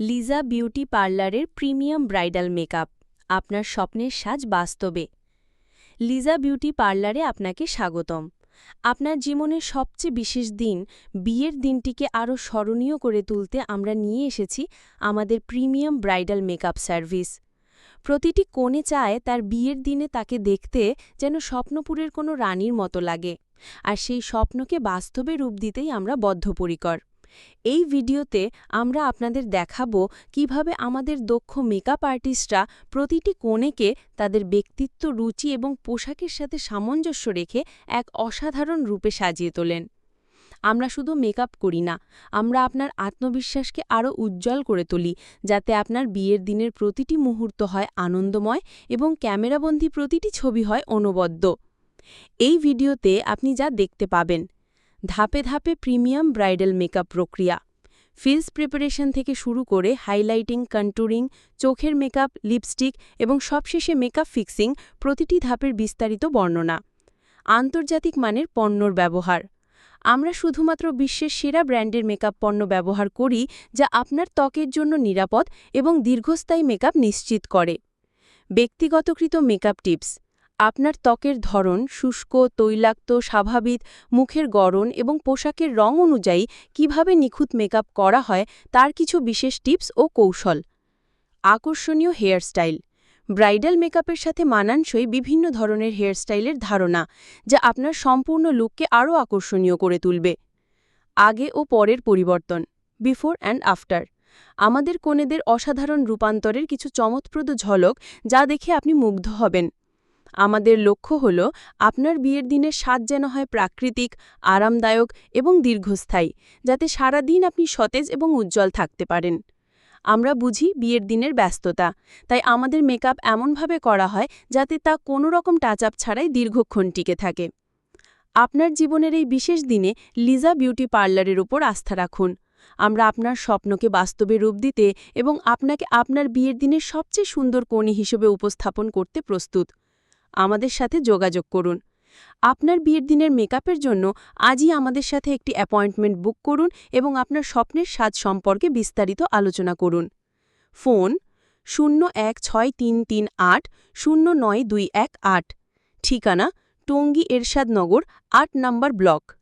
Liza beauty পার্লারের premium bridal makeup, আপনার স্বপ্নের সাজ বাস্তবে। লিজা বিউটি পার্লারে আপনাকে স্বাগতম। আপনার জীবনের সবচেয়ে বিশেষ দিন, বিয়ের দিনটিকে আরও স্মরণীয় করে তুলতে আমরা নিয়ে এসেছি আমাদের প্রিমিয়াম ব্রাইডাল মেকআপ সার্ভিস। প্রতিটি কোণে চায় তার বিয়ের দিনে তাকে দেখতে যেন স্বপ্নপুরের কোনো রানীর মতো লাগে, আর সেই স্বপ্নকে বাস্তবে রূপ দিতেই আমরা বদ্ধপরিকর। এই ভিডিওতে আমরা আপনাদের দেখাবো কীভাবে আমাদের দক্ষ মেকআপ আর্টিস্টরা প্রতিটি কোণেকে তাদের ব্যক্তিত্ব, রুচি এবং পোশাকের সাথে সামঞ্জস্য রেখে এক অসাধারণ রূপে সাজিয়ে তোলেন। আমরা শুধু মেকআপ করি না, আমরা আপনার আত্মবিশ্বাসকে আরও উজ্জ্বল করে তুলি, যাতে আপনার বিয়ের দিনের প্রতিটি মুহূর্ত হয় আনন্দময় এবং ক্যামেরাবন্দী প্রতিটি ছবি হয় অনবদ্য। এই ভিডিওতে আপনি যা দেখতে পাবেন ধাপে ধাপে প্রিমিয়াম ব্রাইডাল মেকআপ প্রক্রিয়া। ফিজ প্রিপারেশন থেকে শুরু করে হাইলাইটিং, কন্টুরিং, চোখের মেকআপ, লিপস্টিক এবং সবশেষে মেকআপ ফিক্সিং প্রতিটি ধাপের বিস্তারিত বর্ণনা। আন্তর্জাতিক মানের পণ্যর ব্যবহার। আমরা শুধুমাত্র বিশ্বের সেরা ব্র্যান্ডের মেকআপ পণ্য ব্যবহার করি যা আপনার ত্বকের জন্য নিরাপদ এবং দীর্ঘস্থায়ী মেকআপ নিশ্চিত করে। ব্যক্তিগতকৃত মেকআপ টিপস। আপনার ত্বকের ধরন, শুষ্ক, তৈলাক্ত, স্বাভাবিক, মুখের গড়ন এবং পোশাকের রং অনুযায়ী কীভাবে নিখুঁত মেকআপ করা হয়, তার কিছু বিশেষ টিপস ও কৌশল। আকর্ষণীয় হেয়ারস্টাইল। ব্রাইডাল মেকআপের সাথে মানানসই বিভিন্ন ধরনের হেয়ারস্টাইলের ধারণা, যা আপনার সম্পূর্ণ লুককে আরও আকর্ষণীয় করে তুলবে। আগে ও পরের পরিবর্তন। Before and after. আমাদের কোণেদের অসাধারণ রূপান্তরের কিছু চমৎপ্রদ ঝলক, যা দেখে আপনি মুগ্ধ হবেন। আমাদের লক্ষ্য হল আপনার বিয়ের দিনের স্বাদ যেন হয় প্রাকৃতিক, আরামদায়ক এবং দীর্ঘস্থায়ী, যাতে সারা দিন আপনি সতেজ এবং উজ্জ্বল থাকতে পারেন। আমরা বুঝি বিয়ের দিনের ব্যস্ততা, তাই আমাদের মেকআপ এমনভাবে করা হয় যাতে তা কোনো রকম টাচ আপ ছাড়াই দীর্ঘক্ষণ টিকে থাকে। আপনার জীবনের এই বিশেষ দিনে লিজা বিউটি পার্লারের ওপর আস্থা রাখুন। আমরা আপনার স্বপ্নকে বাস্তবে রূপ দিতে এবং আপনাকে আপনার বিয়ের দিনের সবচেয়ে সুন্দর কোণী হিসেবে উপস্থাপন করতে প্রস্তুত। আমাদের সাথে যোগাযোগ করুন। আপনার বিয়ের দিনের মেকআপের জন্য আজই আমাদের সাথে একটি অ্যাপয়েন্টমেন্ট বুক করুন এবং আপনার স্বপ্নের স্বাদ সম্পর্কে বিস্তারিত আলোচনা করুন। ফোন শূন্য এক ছয় তিন তিন আট শূন্য নয় দুই এক আট। ঠিকানা টঙ্গী এরশাদনগর, আট নম্বর ব্লক।